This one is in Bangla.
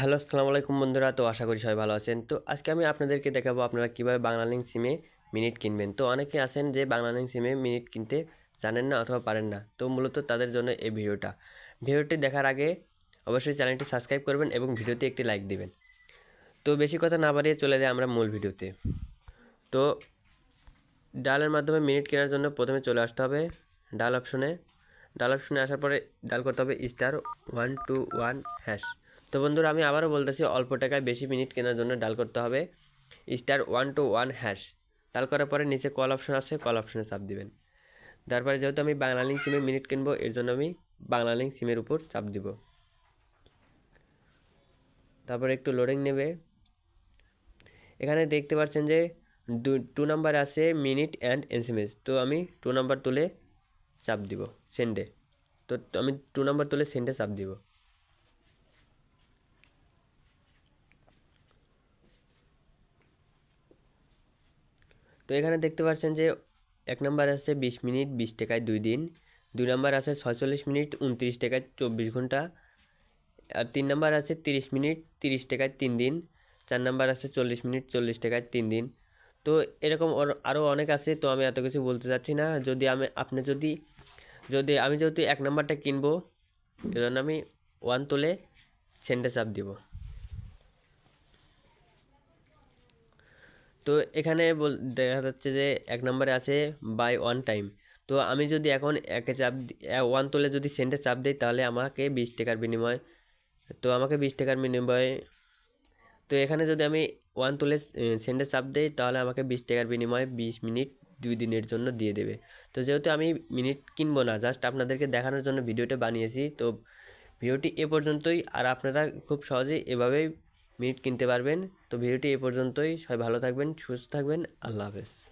হ্যালো, আসসালামু আলাইকুম বন্ধুরা। তো আশা করি সবাই ভালো আছেন। তো আজকে আমি আপনাদেরকে দেখাবো আপনারা কীভাবে বাংলালিংক সিমে মিনিট কিনবেন। তো অনেকে আছেন যে বাংলালিংক সিমে মিনিট কিনতে জানেন না অথবা পারেন না। তো মূলত তাদের জন্য এই ভিডিওটা। ভিডিওটি দেখার আগে অবশ্যই চ্যানেলটি সাবস্ক্রাইব করবেন এবং ভিডিওতে একটি লাইক দিবেন। তো বেশি কথা না বাড়িয়ে চলে যাই আমরা মূল ভিডিওতে। তো ডালের মাধ্যমে মিনিট কেনার জন্য প্রথমে চলে আসতে হবে ডাল অপশনে ডাল অপশনে আসার পরে ডাল করতে হবে star one two one hash. তো বন্ধুরা, আমি আবারও বলতেছি, অল্প টাকায় বেশি মিনিট কেনার জন্য ডাল করতে হবে star one two one hash. Dial করার পরে নিচে কল অপশন আছে, কল অপশনে চাপ দিবেন। তারপরে যেহেতু আমি বাংলা লিঙ্ক সিমে মিনিট কিনবো, এর জন্য আমি বাংলা লিঙ্ক সিমের উপর চাপ দিব। তারপরে একটু লোডিং নেবে। এখানে দেখতে পাচ্ছেন যে টু নাম্বার আছে মিনিট অ্যান্ড এসএমএস তো আমি টু নাম্বার তুলে চাপ দিব সেন্ডে তো আমি টু নাম্বার তুলে সেন্ডে চাপ দিব। তো এখানে দেখতে পাচ্ছেন যে এক নাম্বার আছে বিশ মিনিট, বিশ টাকায় দুই দিন। দুই নাম্বার আছে ছয়চল্লিশ মিনিট, উনত্রিশ টাকায় চব্বিশ ঘণ্টা। আর তিন নাম্বার আছে তিরিশ মিনিট, তিরিশ টাকায় তিন দিন। চার নাম্বার আছে চল্লিশ মিনিট, চল্লিশ টাকায় তিন দিন। তো এরকম আরও অনেক আছে, তো আমি এত কিছু বলতে চাচ্ছি না। যদি আমি, আপনি যদি যদি আমি যেহেতু এক নাম্বারটা কিনবো, এজন্য আমি ওয়ান তুলে সেন্টে চাপ দিব। তো এখানে দেখা যাচ্ছে যে এক নম্বরে আছে বাই ওয়ান টাইম তো আমি যদি এখন একে চাপ ওয়ান তুলে যদি সেন্টে চাপ দিই, তাহলে আমাকে বিশ টাকার বিনিময়, তো আমাকে বিশ টাকার বিনিময়ে তো এখানে যদি আমি ওয়ান তুলে সেন্ডে চাপ দিই, তাহলে আমাকে বিশ টাকার বিনিময়ে বিশ মিনিট দুই দিনের জন্য দিয়ে দেবে। তো যেহেতু আমি মিনিট কিনবো না জাস্ট আপনাদেরকে দেখানোর জন্য ভিডিওটা বানিয়েছি, তো ভিডিওটি এ পর্যন্তই। আর আপনারা খুব সহজেই এভাবেই মিনিট কিনতে পারবেন। তো ভিডিওটি এ পর্যন্তই। সবাই ভালো থাকবেন, সুস্থ থাকবেন। আল্লাহ হাফেজ।